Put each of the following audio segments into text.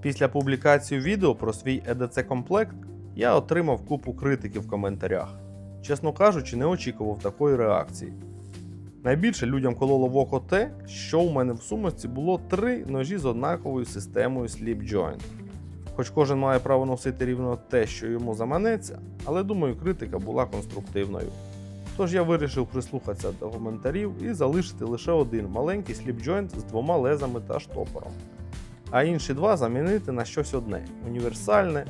Після публікації відео про свій EDC комплект я отримав купу критики в коментарях. Чесно кажучи, не очікував такої реакції. Найбільше людям кололо в око те, що у мене в сумочці було три ножі з однаковою системою Slip Joint. Хоч кожен має право носити рівно те, що йому заманеться, але думаю, критика була конструктивною. Тож я вирішив прислухатися до коментарів і залишити лише один маленький сліпджойнт з двома лезами та штопором. А інші два замінити на щось одне універсальне,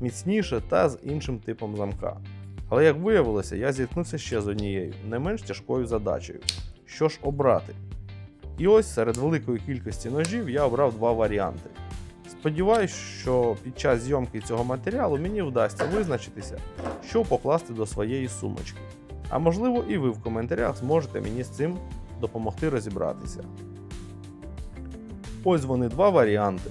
міцніше та з іншим типом замка. Але як виявилося, я зіткнувся ще з однією, не менш тяжкою задачею. Що ж обрати? І ось серед великої кількості ножів я обрав два варіанти. Сподіваюсь, що під час зйомки цього матеріалу мені вдасться визначитися, що покласти до своєї сумочки. А можливо, і ви в коментарях зможете мені з цим допомогти розібратися. Ось вони два варіанти.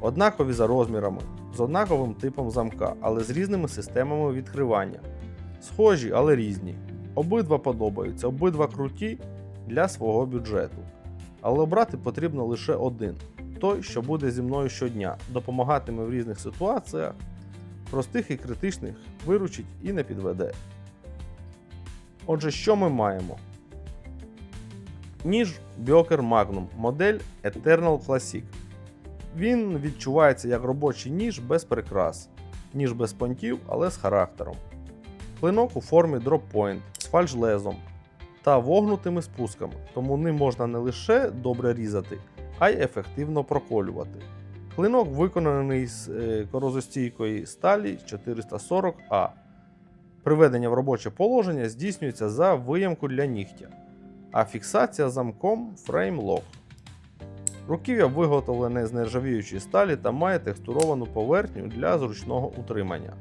Однакові за розмірами, з однаковим типом замка, але з різними системами відкривання. Схожі, але різні. Обидва подобаються, обидва круті для свого бюджету. Але обрати потрібно лише один той, що буде зі мною щодня, допомагатиме в різних ситуаціях, простих і критичних, виручить і не підведе. Отже, що ми маємо? Ніж Bioker Magnum, модель Eternal Classic. Він відчувається як робочий ніж без прикрас, ніж без понтів, але з характером. Клинок у формі Point з фальш-лезом та вогнутими спусками, тому ним можна не лише добре різати, а й ефективно проколювати. Клинок виконаний з е, корозостійкої сталі 440А. Приведення в робоче положення здійснюється за виямку для нігтя, а фіксація замком Frame. Руків'я виготовлене з нержавіючої сталі та має текстуровану поверхню для зручного утримання.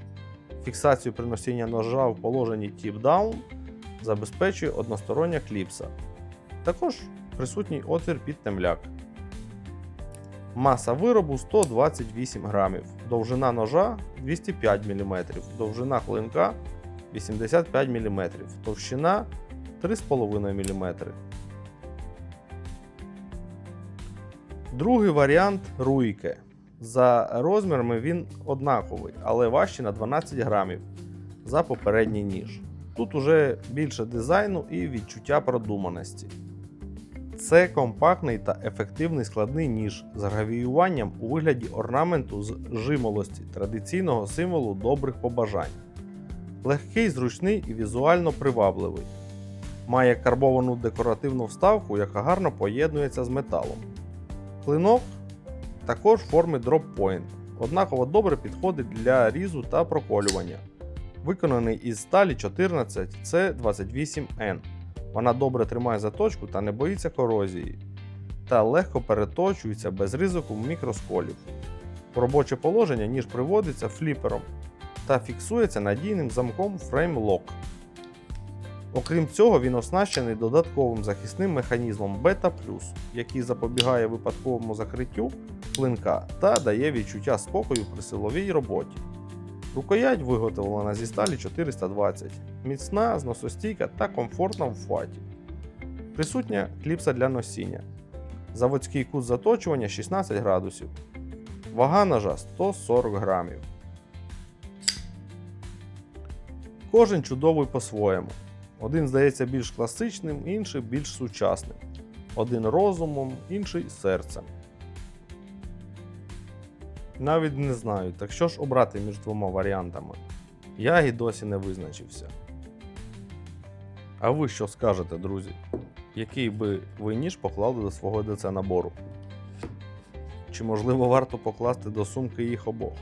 Фіксацію при носінні ножа в положенні tip-down забезпечує одностороння кліпса. Також присутній отвір під темляк. Маса виробу 128 грамів, довжина ножа 205 мм, довжина клинка 85 мм, товщина 3,5 мм. Другий варіант руйке. За розмірами він однаковий, але важчий на 12 грамів за попередній ніж. Тут уже більше дизайну і відчуття продуманості. Це компактний та ефективний складний ніж з гравіюванням у вигляді орнаменту з жимолості традиційного символу добрих побажань. Легкий, зручний і візуально привабливий. Має карбовану декоративну вставку, яка гарно поєднується з металом. Клинок також Drop Point, однаково добре підходить для різу та проколювання. Виконаний із сталі 14 C28N. Вона добре тримає заточку та не боїться корозії, та легко переточується без ризику мікросколів. Робоче положення ніж приводиться фліпером та фіксується надійним замком Frame Lock. Окрім цього, він оснащений додатковим захисним механізмом Beta який запобігає випадковому закриттю клинка та дає відчуття спокою при силовій роботі. Рукоять виготовлена зі сталі 420, міцна, зносостійка та комфортна в фаті. Присутня кліпса для носіння. Заводський кут заточування 16 градусів. Вага ножа 140 грамів. Кожен чудовий по-своєму. Один здається більш класичним, інший більш сучасним. Один розумом, інший серцем. Навіть не знаю, так що ж обрати між двома варіантами. Я і досі не визначився. А ви що скажете, друзі? Який би ви ніж поклали до свого ДЦ набору? Чи можливо варто покласти до сумки їх обох?